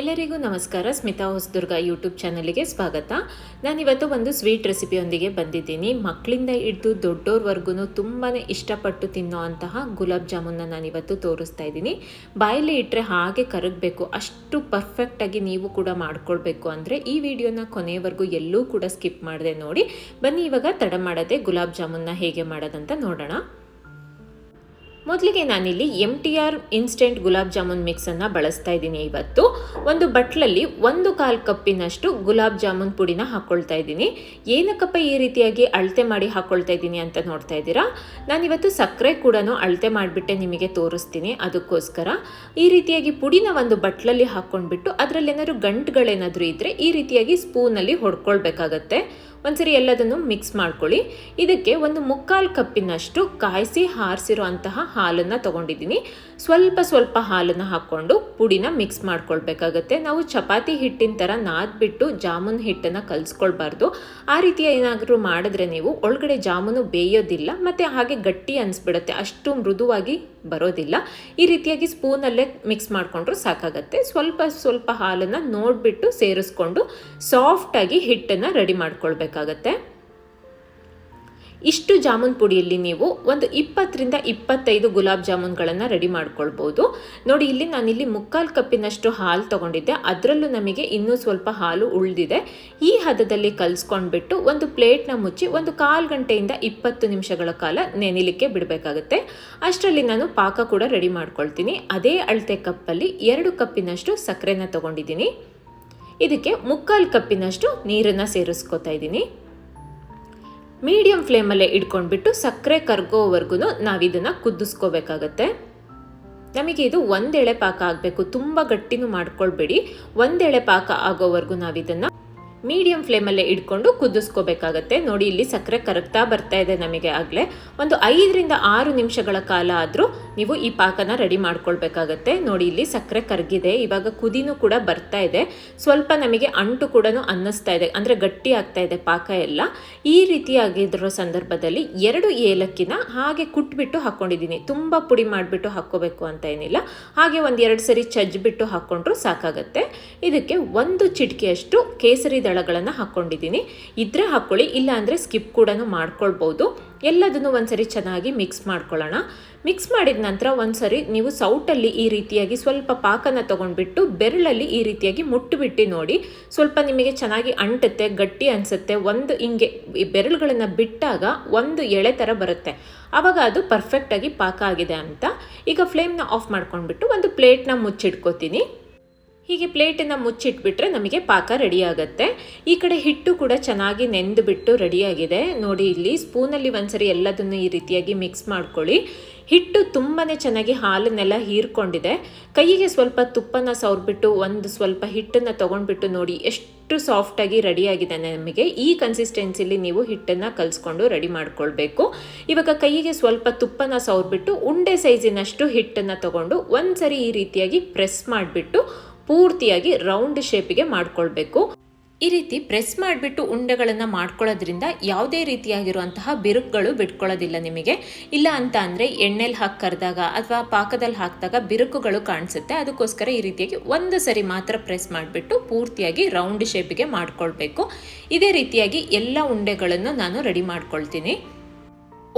ಎಲ್ಲರಿಗೂ ನಮಸ್ಕಾರ. ಸ್ಮಿತಾ ಹೊಸದುರ್ಗ ಯೂಟ್ಯೂಬ್ ಚಾನಲ್ಗೆ ಸ್ವಾಗತ. ನಾನಿವತ್ತು ಒಂದು ಸ್ವೀಟ್ ರೆಸಿಪಿಯೊಂದಿಗೆ ಬಂದಿದ್ದೀನಿ. ಮಕ್ಕಳಿಂದ ಹಿಡಿದು ದೊಡ್ಡೋರ್ವರ್ಗೂ ತುಂಬಾ ಇಷ್ಟಪಟ್ಟು ತಿನ್ನೋ ಅಂತಹ ಗುಲಾಬ್ ಜಾಮೂನ್ನ ನಾನಿವತ್ತು ತೋರಿಸ್ತಾ ಇದ್ದೀನಿ. ಬಾಯಲ್ಲಿ ಇಟ್ಟರೆ ಹಾಗೆ ಕರಗಬೇಕು. ಅಷ್ಟು ಪರ್ಫೆಕ್ಟಾಗಿ ನೀವು ಕೂಡ ಮಾಡ್ಕೊಳ್ಬೇಕು ಅಂದರೆ ಈ ವಿಡಿಯೋನ ಕೊನೆಯವರೆಗೂ ಎಲ್ಲೂ ಕೂಡ ಸ್ಕಿಪ್ ಮಾಡದೆ ನೋಡಿ. ಬನ್ನಿ ಇವಾಗ ತಡ ಮಾಡದೆ ಗುಲಾಬ್ ಜಾಮೂನ್ನ ಹೇಗೆ ಮಾಡೋದಂತ ನೋಡೋಣ. ಮೊದಲಿಗೆ ನಾನಿಲ್ಲಿ M T R instant gulab jamun ಮಿಕ್ಸನ್ನು ಬಳಸ್ತಾ ಇದ್ದೀನಿ ಇವತ್ತು. ಒಂದು ಬಟ್ಲಲ್ಲಿ ಒಂದು ಕಾಲು ಕಪ್ಪಿನಷ್ಟು ಗುಲಾಬ್ ಜಾಮೂನ್ ಪುಡಿನ ಹಾಕ್ಕೊಳ್ತಾ ಇದ್ದೀನಿ. ಏನಕ್ಕಪ್ಪ ಈ ರೀತಿಯಾಗಿ ಅಳತೆ ಮಾಡಿ ಹಾಕ್ಕೊಳ್ತಾ ಇದ್ದೀನಿ ಅಂತ ನೋಡ್ತಾ ಇದ್ದೀರಾ? ನಾನಿವತ್ತು ಸಕ್ಕರೆ ಕೂಡ ಅಳತೆ ಮಾಡಿಬಿಟ್ಟೆ ನಿಮಗೆ ತೋರಿಸ್ತೀನಿ ಅದಕ್ಕೋಸ್ಕರ. ಈ ರೀತಿಯಾಗಿ ಪುಡಿನ ಒಂದು ಬಟ್ಲಲ್ಲಿ ಹಾಕ್ಕೊಂಡ್ಬಿಟ್ಟು ಅದರಲ್ಲಿ ಏನಾದರೂ ಗಂಟುಗಳೇನಾದರೂ ಇದ್ದರೆ ಈ ರೀತಿಯಾಗಿ ಸ್ಪೂನಲ್ಲಿ ಹೊಡ್ಕೊಳ್ಬೇಕಾಗತ್ತೆ. ಒಂದ್ಸರಿ ಎಲ್ಲದನ್ನು ಮಿಕ್ಸ್ ಮಾಡ್ಕೊಳ್ಳಿ. ಇದಕ್ಕೆ ಒಂದು ಮುಕ್ಕಾಲು ಕಪ್ಪಿನಷ್ಟು ಕಾಯಿಸಿ ಹಾರಿಸಿರೋ ಅಂತಹ ಹಾಲನ್ನು ತಗೊಂಡಿದ್ದೀನಿ. ಸ್ವಲ್ಪ ಸ್ವಲ್ಪ ಹಾಲನ್ನು ಹಾಕ್ಕೊಂಡು ಪುಡಿನ ಮಿಕ್ಸ್ ಮಾಡ್ಕೊಳ್ಬೇಕಾಗತ್ತೆ. ನಾವು ಚಪಾತಿ ಹಿಟ್ಟಿನ ಥರ ನಾದ್ಬಿಟ್ಟು ಜಾಮೂನ್ ಹಿಟ್ಟನ್ನು ಕಲಿಸ್ಕೊಳ್ಬಾರ್ದು. ಆ ರೀತಿಯ ಏನಾದರೂ ಮಾಡಿದ್ರೆ ನೀವು ಒಳಗಡೆ ಜಾಮೂನು ಬೇಯೋದಿಲ್ಲ, ಮತ್ತು ಹಾಗೆ ಗಟ್ಟಿ ಅನಿಸ್ಬಿಡುತ್ತೆ. ಅಷ್ಟು ಮೃದುವಾಗಿ ಬರೋದಿಲ್ಲ. ಈ ರೀತಿಯಾಗಿ ಸ್ಪೂನಲ್ಲೇ ಮಿಕ್ಸ್ ಮಾಡಿಕೊಂಡ್ರು ಸಾಕಾಗತ್ತೆ. ಸ್ವಲ್ಪ ಸ್ವಲ್ಪ ಹಾಲನ್ನು ನೋಡಿಬಿಟ್ಟು ಸೇರಿಸ್ಕೊಂಡು ಸಾಫ್ಟಾಗಿ ಹಿಟ್ಟನ್ನು ರೆಡಿ ಮಾಡ್ಕೊಳ್ಬೇಕಾಗತ್ತೆ ಇಷ್ಟು ಜಾಮೂನ್ ಪುಡಿಯಲ್ಲಿ ನೀವು ಒಂದು ಇಪ್ಪತ್ತರಿಂದ ಇಪ್ಪತ್ತೈದು ಗುಲಾಬ್ ಜಾಮೂನ್ಗಳನ್ನು ರೆಡಿ ಮಾಡ್ಕೊಳ್ಬೋದು. ನೋಡಿ, ಇಲ್ಲಿ ನಾನಿಲ್ಲಿ ಮುಕ್ಕಾಲು ಕಪ್ಪಿನಷ್ಟು ಹಾಲು ತೊಗೊಂಡಿದ್ದೆ. ಅದರಲ್ಲೂ ನಮಗೆ ಇನ್ನೂ ಸ್ವಲ್ಪ ಹಾಲು ಉಳಿದಿದೆ. ಈ ಹದದಲ್ಲಿ ಕಲಿಸ್ಕೊಂಡ್ಬಿಟ್ಟು ಒಂದು ಪ್ಲೇಟ್ನ ಮುಚ್ಚಿ ಒಂದು ಕಾಲು ಗಂಟೆಯಿಂದ ಇಪ್ಪತ್ತು ನಿಮಿಷಗಳ ಕಾಲ ನೆನಿಲಿಕ್ಕೆ ಬಿಡಬೇಕಾಗುತ್ತೆ. ಅಷ್ಟರಲ್ಲಿ ನಾನು ಪಾಕ ಕೂಡ ರೆಡಿ ಮಾಡ್ಕೊಳ್ತೀನಿ. ಅದೇ ಅಳತೆ ಕಪ್ಪಲ್ಲಿ ಎರಡು ಕಪ್ಪಿನಷ್ಟು ಸಕ್ಕರೆನ ತೊಗೊಂಡಿದ್ದೀನಿ. ಇದಕ್ಕೆ ಮುಕ್ಕಾಲು ಕಪ್ಪಿನಷ್ಟು ನೀರನ್ನು ಸೇರಿಸ್ಕೊತಾ ಇದ್ದೀನಿ. ಮೀಡಿಯಂ ಫ್ಲೇಮಲ್ಲೇ ಇಟ್ಕೊಂಡ್ಬಿಟ್ಟು ಸಕ್ಕರೆ ಕರ್ಗೋವರೆಗೂ ನಾವಿದನ್ನು ಕುದಿಸ್ಕೋಬೇಕಾಗತ್ತೆ. ನಮಗೆ ಇದು ಒಂದೆಳೆ ಪಾಕ ಆಗಬೇಕು. ತುಂಬ ಗಟ್ಟಿನೂ ಮಾಡ್ಕೊಳ್ಬೇಡಿ. ಒಂದೆಳೆ ಪಾಕ ಆಗೋವರೆಗೂ ನಾವಿದನ್ನು ಮೀಡಿಯಂ ಫ್ಲೇಮಲ್ಲೇ ಇಟ್ಕೊಂಡು ಕುದಿಸ್ಕೋಬೇಕಾಗತ್ತೆ. ನೋಡಿ, ಇಲ್ಲಿ ಸಕ್ಕರೆ ಕರಗ್ತಾ ಬರ್ತಾ ಇದೆ ನಮಗೆ ಆಗಲೇ. ಒಂದು ಐದರಿಂದ ಆರು ನಿಮಿಷಗಳ ಕಾಲ ಆದರೂ ನೀವು ಈ ಪಾಕನ ರೆಡಿ ಮಾಡ್ಕೊಳ್ಬೇಕಾಗತ್ತೆ. ನೋಡಿ, ಇಲ್ಲಿ ಸಕ್ಕರೆ ಕರಗಿದೆ. ಇವಾಗ ಕುದಿನೂ ಕೂಡ ಬರ್ತಾ ಇದೆ. ಸ್ವಲ್ಪ ನಮಗೆ ಅಂಟು ಕೂಡ ಅನ್ನಿಸ್ತಾ ಇದೆ. ಅಂದರೆ ಗಟ್ಟಿ ಆಗ್ತಾ ಇದೆ ಪಾಕ ಎಲ್ಲ. ಈ ರೀತಿಯಾಗಿರೋ ಸಂದರ್ಭದಲ್ಲಿ ಎರಡು ಏಲಕ್ಕಿನ ಹಾಗೆ ಕುಟ್ಬಿಟ್ಟು ಹಾಕ್ಕೊಂಡಿದ್ದೀನಿ ತುಂಬ ಪುಡಿ ಮಾಡಿಬಿಟ್ಟು ಹಾಕ್ಕೋಬೇಕು ಅಂತ ಏನಿಲ್ಲ. ಹಾಗೆ ಒಂದು ಎರಡು ಸರಿ ಚಜ್ಜಿಬಿಟ್ಟು ಹಾಕ್ಕೊಂಡ್ರು ಸಾಕಾಗತ್ತೆ. ಇದಕ್ಕೆ ಒಂದು ಚಿಟಿಕೆಯಷ್ಟು ಕೇಸರಿ ದಳಗಳನ್ನು ಹಾಕ್ಕೊಂಡಿದ್ದೀನಿ ಇದ್ರೆ ಹಾಕ್ಕೊಳ್ಳಿ ಇಲ್ಲ ಅಂದರೆ ಸ್ಕಿಪ್ ಕೂಡ ಮಾಡ್ಕೊಳ್ಬೋದು. ಎಲ್ಲದನ್ನು ಒಂದ್ಸರಿ ಚೆನ್ನಾಗಿ ಮಿಕ್ಸ್ ಮಾಡ್ಕೊಳ್ಳೋಣ. ಮಿಕ್ಸ್ ಮಾಡಿದ ನಂತರ ಒಂದ್ಸರಿ ನೀವು ಸೌಟಲ್ಲಿ ಈ ರೀತಿಯಾಗಿ ಸ್ವಲ್ಪ ಪಾಕನ ತೊಗೊಂಡ್ಬಿಟ್ಟು ಬೆರಳಲ್ಲಿ ಈ ರೀತಿಯಾಗಿ ಮುಟ್ಟುಬಿಟ್ಟು ನೋಡಿ. ಸ್ವಲ್ಪ ನಿಮಗೆ ಚೆನ್ನಾಗಿ ಅಂಟುತ್ತೆ, ಗಟ್ಟಿ ಅನಿಸುತ್ತೆ. ಒಂದು ಹಿಂಗೆ ಬೆರಳುಗಳನ್ನು ಬಿಟ್ಟಾಗ ಒಂದು ಎಳೆ ಥರ ಬರುತ್ತೆ. ಆವಾಗ ಅದು ಪರ್ಫೆಕ್ಟಾಗಿ ಪಾಕ ಆಗಿದೆ ಅಂತ. ಈಗ ಫ್ಲೇಮ್ನ ಆಫ್ ಮಾಡ್ಕೊಂಡ್ಬಿಟ್ಟು ಒಂದು ಪ್ಲೇಟ್ನ ಮುಚ್ಚಿಟ್ಕೋತೀನಿ. ಹೀಗೆ ಪ್ಲೇಟನ್ನು ಮುಚ್ಚಿಟ್ಬಿಟ್ರೆ ನಮಗೆ ಪಾಕ ರೆಡಿ ಆಗುತ್ತೆ ಈ ಕಡೆ ಹಿಟ್ಟು ಕೂಡ ಚೆನ್ನಾಗಿ ನೆಂದು ಬಿಟ್ಟು ರೆಡಿಯಾಗಿದೆ. ನೋಡಿ ಇಲ್ಲಿ ಸ್ಪೂನಲ್ಲಿ ಒಂದ್ಸರಿ ಎಲ್ಲದನ್ನು ಈ ರೀತಿಯಾಗಿ ಮಿಕ್ಸ್ ಮಾಡ್ಕೊಳ್ಳಿ. ಹಿಟ್ಟು ತುಂಬಾ ಚೆನ್ನಾಗಿ ಹಾಲನ್ನೆಲ್ಲ ಹೀರ್ಕೊಂಡಿದೆ. ಕೈಗೆ ಸ್ವಲ್ಪ ತುಪ್ಪನ ಸವರ್ಬಿಟ್ಟು ಒಂದು ಸ್ವಲ್ಪ ಹಿಟ್ಟನ್ನು ತೊಗೊಂಡ್ಬಿಟ್ಟು ನೋಡಿ ಎಷ್ಟು ಸಾಫ್ಟಾಗಿ ರೆಡಿಯಾಗಿದೆ ನಮಗೆ. ಈ ಕನ್ಸಿಸ್ಟೆನ್ಸಿಲಿ ನೀವು ಹಿಟ್ಟನ್ನು ಕಲಿಸ್ಕೊಂಡು ರೆಡಿ ಮಾಡ್ಕೊಳ್ಬೇಕು. ಇವಾಗ ಕೈಗೆ ಸ್ವಲ್ಪ ತುಪ್ಪನ ಸವರ್ಬಿಟ್ಟು ಉಂಡೆ ಸೈಜಿನಷ್ಟು ಹಿಟ್ಟನ್ನು ತೊಗೊಂಡು ಒಂದ್ಸರಿ ಈ ರೀತಿಯಾಗಿ ಪ್ರೆಸ್ ಮಾಡಿಬಿಟ್ಟು ಪೂರ್ತಿಯಾಗಿ ರೌಂಡ್ ಶೇಪಿಗೆ ಮಾಡ್ಕೊಳ್ಬೇಕು. ಈ ರೀತಿ ಪ್ರೆಸ್ ಮಾಡಿಬಿಟ್ಟು ಉಂಡೆಗಳನ್ನು ಮಾಡ್ಕೊಳ್ಳೋದ್ರಿಂದ ಯಾವುದೇ ರೀತಿಯಾಗಿರುವಂತಹ ಬಿರುಕುಗಳು ಬಿಟ್ಕೊಳ್ಳೋದಿಲ್ಲ ನಿಮಗೆ. ಇಲ್ಲ ಅಂತ ಅಂದರೆ ಎಣ್ಣೆಲಿ ಹಾಕಿ ಕರೆದಾಗ ಅಥವಾ ಪಾಕದಲ್ಲಿ ಹಾಕಿದಾಗ ಬಿರುಕುಗಳು ಕಾಣಿಸುತ್ತೆ. ಅದಕ್ಕೋಸ್ಕರ ಈ ರೀತಿಯಾಗಿ ಒಂದು ಸರಿ ಮಾತ್ರ ಪ್ರೆಸ್ ಮಾಡಿಬಿಟ್ಟು ಪೂರ್ತಿಯಾಗಿ ರೌಂಡ್ ಶೇಪಿಗೆ ಮಾಡಿಕೊಳ್ಬೇಕು. ಇದೇ ರೀತಿಯಾಗಿ ಎಲ್ಲ ಉಂಡೆಗಳನ್ನು ನಾನು ರೆಡಿ ಮಾಡ್ಕೊಳ್ತೀನಿ.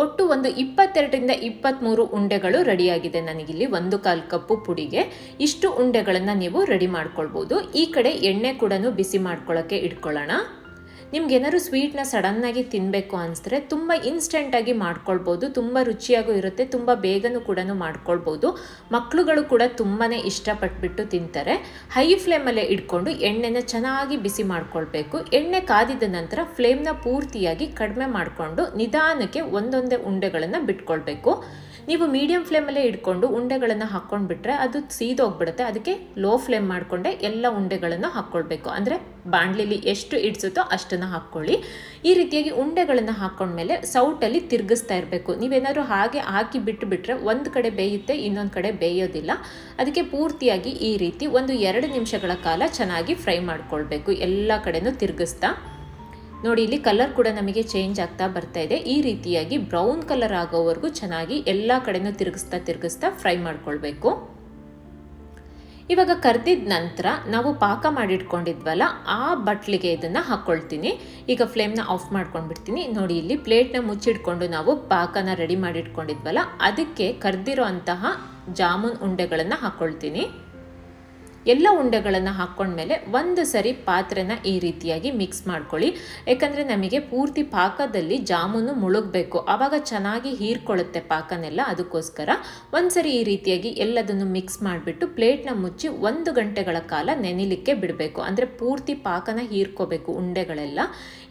ಒಟ್ಟು ಒಂದು ಇಪ್ಪತ್ತೆರಡರಿಂದ ಇಪ್ಪತ್ತ್ಮೂರು ಉಂಡೆಗಳು ರೆಡಿಯಾಗಿದೆ. ನನಗಿಲ್ಲಿ ಒಂದು ಕಾಲು ಕಪ್ಪು ಪುಡಿಗೆ ಇಷ್ಟು ಉಂಡೆಗಳನ್ನು ನೀವು ರೆಡಿ ಮಾಡ್ಕೊಳ್ಬೋದು. ಈ ಕಡೆ ಎಣ್ಣೆ ಕೂಡ ಬಿಸಿ ಮಾಡ್ಕೊಳ್ಳೋಕ್ಕೆ ಇಟ್ಕೊಳ್ಳೋಣ. ನಿಮ್ಗೇನಾದ್ರು ಸ್ವೀಟ್ನ ಸಡನ್ನಾಗಿ ತಿನ್ನಬೇಕು ಅನಿಸಿದ್ರೆ ತುಂಬ ಇನ್ಸ್ಟೆಂಟಾಗಿ ಮಾಡ್ಕೊಳ್ಬೋದು, ತುಂಬ ರುಚಿಯಾಗೂ ಇರುತ್ತೆ, ತುಂಬ ಬೇಗನೂ ಕೂಡ ಮಾಡ್ಕೊಳ್ಬೋದು. ಮಕ್ಕಳುಗಳು ಕೂಡ ತುಂಬಾ ಇಷ್ಟಪಟ್ಬಿಟ್ಟು ತಿಂತಾರೆ. ಹೈ ಫ್ಲೇಮಲ್ಲೇ ಇಟ್ಕೊಂಡು ಎಣ್ಣೆನ ಚೆನ್ನಾಗಿ ಬಿಸಿ ಮಾಡ್ಕೊಳ್ಬೇಕು. ಎಣ್ಣೆ ಕಾದಿದ ನಂತರ ಫ್ಲೇಮ್ನ ಪೂರ್ತಿಯಾಗಿ ಕಡಿಮೆ ಮಾಡಿಕೊಂಡು ನಿಧಾನಕ್ಕೆ ಒಂದೊಂದೇ ಉಂಡೆಗಳನ್ನು ಬಿಟ್ಕೊಳ್ಬೇಕು. ನೀವು ಮೀಡಿಯಂ ಫ್ಲೇಮಲ್ಲೇ ಇಟ್ಕೊಂಡು ಉಂಡೆಗಳನ್ನು ಹಾಕ್ಕೊಂಡ್ಬಿಟ್ರೆ ಅದು ಸೀದೋಗ್ಬಿಡುತ್ತೆ. ಅದಕ್ಕೆ ಲೋ ಫ್ಲೇಮ್ ಮಾಡಿಕೊಂಡೆ ಎಲ್ಲ ಉಂಡೆಗಳನ್ನು ಹಾಕ್ಕೊಳ್ಬೇಕು. ಅಂದರೆ ಬಾಣಲಿಲಿ ಎಷ್ಟು ಇಡ್ಸುತ್ತೋ ಅಷ್ಟನ್ನು ಹಾಕ್ಕೊಳ್ಳಿ. ಈ ರೀತಿಯಾಗಿ ಉಂಡೆಗಳನ್ನು ಹಾಕ್ಕೊಂಡ್ಮೇಲೆ ಸೌಟಲ್ಲಿ ತಿರುಗಿಸ್ತಾ ಇರಬೇಕು. ನೀವೇನಾದರೂ ಹಾಗೆ ಹಾಕಿ ಬಿಟ್ಟು ಬಿಟ್ಟರೆ ಒಂದು ಕಡೆ ಬೇಯುತ್ತೆ, ಇನ್ನೊಂದು ಕಡೆ ಬೇಯೋದಿಲ್ಲ. ಅದಕ್ಕೆ ಪೂರ್ತಿಯಾಗಿ ಈ ರೀತಿ ಒಂದು ಎರಡು ನಿಮಿಷಗಳ ಕಾಲ ಚೆನ್ನಾಗಿ ಫ್ರೈ ಮಾಡ್ಕೊಳ್ಬೇಕು. ಎಲ್ಲ ಕಡೆನೂ ತಿರುಗಿಸ್ತಾ ನೋಡಿ, ಇಲ್ಲಿ ಕಲರ್ ಕೂಡ ನಮಗೆ ಚೇಂಜ್ ಆಗ್ತಾ ಬರ್ತಾ ಇದೆ. ಈ ರೀತಿಯಾಗಿ ಬ್ರೌನ್ ಕಲರ್ ಆಗೋವರೆಗೂ ಚೆನ್ನಾಗಿ ಎಲ್ಲ ಕಡೆನೂ ತಿರುಗಿಸ್ತಾ ತಿರುಗಿಸ್ತಾ ಫ್ರೈ ಮಾಡ್ಕೊಳ್ಬೇಕು. ಇವಾಗ ಕರ್ದಿದ ನಂತರ ನಾವು ಪಾಕ ಮಾಡಿಟ್ಕೊಂಡಿದ್ವಲ್ಲ, ಆ ಬಟ್ಲಿಗೆ ಇದನ್ನು ಹಾಕ್ಕೊಳ್ತೀನಿ ಈಗ ಫ್ಲೇಮ್ನ ಆಫ್ ಮಾಡ್ಕೊಂಡ್ಬಿಡ್ತೀನಿ. ನೋಡಿ, ಇಲ್ಲಿ ಪ್ಲೇಟ್ನ ಮುಚ್ಚಿಟ್ಕೊಂಡು ನಾವು ಪಾಕನ ರೆಡಿ ಮಾಡಿಟ್ಕೊಂಡಿದ್ವಲ್ಲ, ಅದಕ್ಕೆ ಕರೆದಿರೋ ಅಂತಹ ಜಾಮೂನ್ ಉಂಡೆಗಳನ್ನು ಹಾಕ್ಕೊಳ್ತೀನಿ ಎಲ್ಲ ಉಂಡೆಗಳನ್ನು ಹಾಕ್ಕೊಂಡ್ಮೇಲೆ ಒಂದು ಸರಿ ಪಾತ್ರೆನ ಈ ರೀತಿಯಾಗಿ ಮಿಕ್ಸ್ ಮಾಡ್ಕೊಳ್ಳಿ. ಯಾಕಂದರೆ ನಮಗೆ ಪೂರ್ತಿ ಪಾಕದಲ್ಲಿ ಜಾಮೂನು ಮುಳುಗಬೇಕು. ಆವಾಗ ಚೆನ್ನಾಗಿ ಹೀರ್ಕೊಳ್ಳುತ್ತೆ ಪಾಕನೆಲ್ಲ, ಅದಕ್ಕೋಸ್ಕರ. ಒಂದು ಸರಿ ಈ ರೀತಿಯಾಗಿ ಎಲ್ಲದನ್ನು ಮಿಕ್ಸ್ ಮಾಡಿಬಿಟ್ಟು ಪ್ಲೇಟ್ನ ಮುಚ್ಚಿ ಒಂದು ಗಂಟೆಗಳ ಕಾಲ ನೆನಿಲಿಕ್ಕೆ ಬಿಡಬೇಕು. ಅಂದರೆ ಪೂರ್ತಿ ಪಾಕನ ಹೀರ್ಕೋಬೇಕು ಉಂಡೆಗಳೆಲ್ಲ.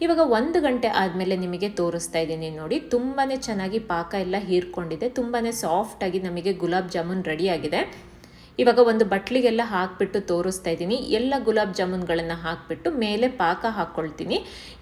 ಇವಾಗ ಒಂದು ಗಂಟೆ ಆದಮೇಲೆ ನಿಮಗೆ ತೋರಿಸ್ತಾ ಇದ್ದೀನಿ ನೋಡಿ. ತುಂಬಾ ಚೆನ್ನಾಗಿ ಪಾಕ ಎಲ್ಲ ಹೀರ್ಕೊಂಡಿದೆ. ತುಂಬಾ ಸಾಫ್ಟಾಗಿ ನಮಗೆ ಗುಲಾಬ್ ಜಾಮೂನ್ ರೆಡಿಯಾಗಿದೆ ಇವಾಗ ಒಂದು ಬಟ್ಲಿಗೆಲ್ಲ ಹಾಕಿಬಿಟ್ಟು ತೋರಿಸ್ತಾ ಇದ್ದೀನಿ. ಎಲ್ಲ ಗುಲಾಬ್ ಜಾಮೂನ್ಗಳನ್ನು ಹಾಕಿಬಿಟ್ಟು ಮೇಲೆ ಪಾಕ ಹಾಕ್ಕೊಳ್ತೀನಿ.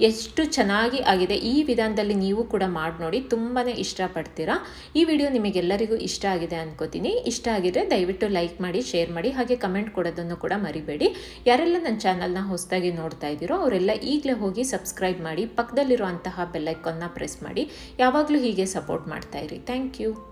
ಎಷ್ಟು ಚೆನ್ನಾಗಿ ಆಗಿದೆ. ಈ ವಿಧಾನದಲ್ಲಿ ನೀವು ಕೂಡ ಮಾಡಿ ನೋಡಿ ತುಂಬಾ ಇಷ್ಟಪಡ್ತೀರಾ. ಈ ವಿಡಿಯೋ ನಿಮಗೆಲ್ಲರಿಗೂ ಇಷ್ಟ ಆಗಿದೆ ಅನ್ಕೋತೀನಿ. ಇಷ್ಟ ಆಗಿದ್ರೆ ದಯವಿಟ್ಟು ಲೈಕ್ ಮಾಡಿ, ಶೇರ್ ಮಾಡಿ, ಹಾಗೆ ಕಮೆಂಟ್ ಕೊಡೋದನ್ನು ಕೂಡ ಮರಿಬೇಡಿ. ಯಾರೆಲ್ಲ ನನ್ನ ಚಾನಲ್ನ ಹೊಸದಾಗಿ ನೋಡ್ತಾ ಇದ್ದೀರೋ, ಅವರೆಲ್ಲ ಈಗಲೇ ಹೋಗಿ ಸಬ್ಸ್ಕ್ರೈಬ್ ಮಾಡಿ, ಪಕ್ಕದಲ್ಲಿರುವಂತಹ ಬೆಲ್ಲೈಕನ್ನ ಪ್ರೆಸ್ ಮಾಡಿ. ಯಾವಾಗಲೂ ಹೀಗೆ ಸಪೋರ್ಟ್ ಮಾಡ್ತಾ ಇರಿ. Thank you.